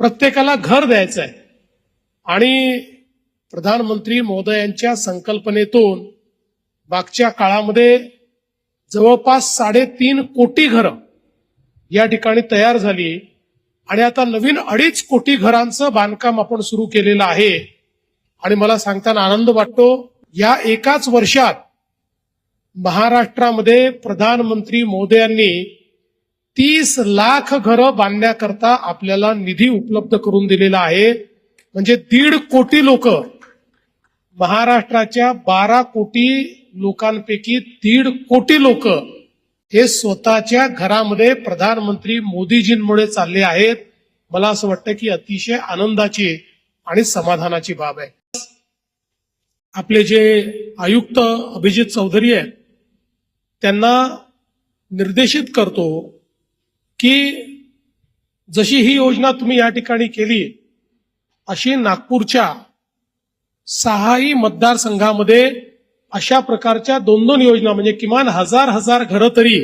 प्रत्येकाला घर द्यायचं आहे आणि प्रधानमंत्री महोदयांच्या संकल्पनेतून मागच्या काळामध्ये जवळपास साडेतीन कोटी घरं या ठिकाणी तयार झाली. आणि आता नवीन अडीच कोटी घरांचं बांधकाम आपण सुरू केलेलं आहे. आणि मला सांगताना आनंद वाटतो या एकाच वर्षात महाराष्ट्रामध्ये प्रधानमंत्री मोदयांनी तीस लाख घरं बांधण्याकरता आपल्याला निधी उपलब्ध करून दिलेला आहे. म्हणजे दीड कोटी लोक महाराष्ट्राच्या बारा कोटी लोकांपैकी दीड कोटी लोक हे स्वतःच्या घरामध्ये प्रधानमंत्री मोदीजींमुळे चालले आहेत. मला असं वाटतं की अतिशय आनंदाची आणि समाधानाची बाब आहे. आपले जे आयुक्त अभिजित चौधरी आहेत त्यांना निर्देशित करतो की जशी ही योजना तुम्ही या ठिकाणी केली अशी नागपूरच्या सहाही मतदारसंघामध्ये अशा प्रकारच्या दोन दोन योजना म्हणजे किमान हजार हजार घरं तरी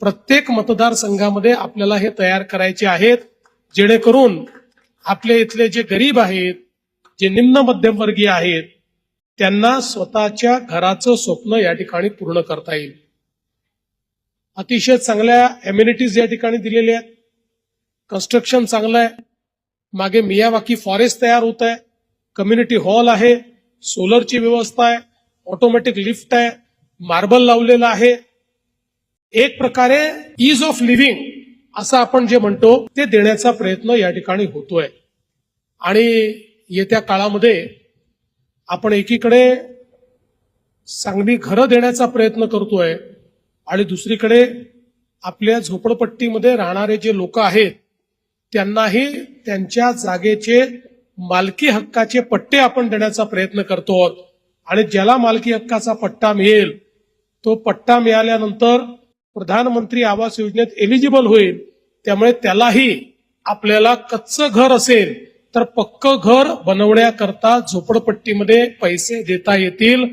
प्रत्येक मतदारसंघामध्ये आपल्याला हे तयार करायचे आहेत जेणेकरून आपल्या इथले जे गरीब आहेत जे निम्न मध्यमवर्गीय आहेत त्यांना स्वतःच्या घराचं स्वप्न या ठिकाणी पूर्ण करता येईल. अतिशय चांगल्या एम्युनिटीज या ठिकाणी दिलेल्या आहेत. कन्स्ट्रक्शन चांगलं आहे. मागे मियावाकी फॉरेस्ट तयार होत आहे. कम्युनिटी हॉल आहे. सोलरची व्यवस्था आहे. ऑटोमॅटिक लिफ्ट आहे. मार्बल लावलेलं आहे. एक प्रकारे इज ऑफ लिव्हिंग असं आपण जे म्हणतो ते देण्याचा प्रयत्न या ठिकाणी होतोय. आणि येत्या काळामध्ये आपण एकीकडे चांगली घरं देण्याचा प्रयत्न करतोय. आणि दुसरीकडे आपल्या झोपडपट्टीमध्ये राहणारे जे लोक आहेत त्यांनाही त्यांच्या जागेचे मालकी हक्काचे पट्टे आपण देण्याचा प्रयत्न करतो आहोत. आणि ज्याला मालकी हक्काचा पट्टा मिळेल तो पट्टा मिळाल्यानंतर प्रधानमंत्री आवास योजनेत एलिजिबल होईल. त्यामुळे त्यालाही आपल्याला कच्चं घर असेल तर पक्क घर बनवण्याकरता झोपडपट्टीमध्ये पैसे देता येतील.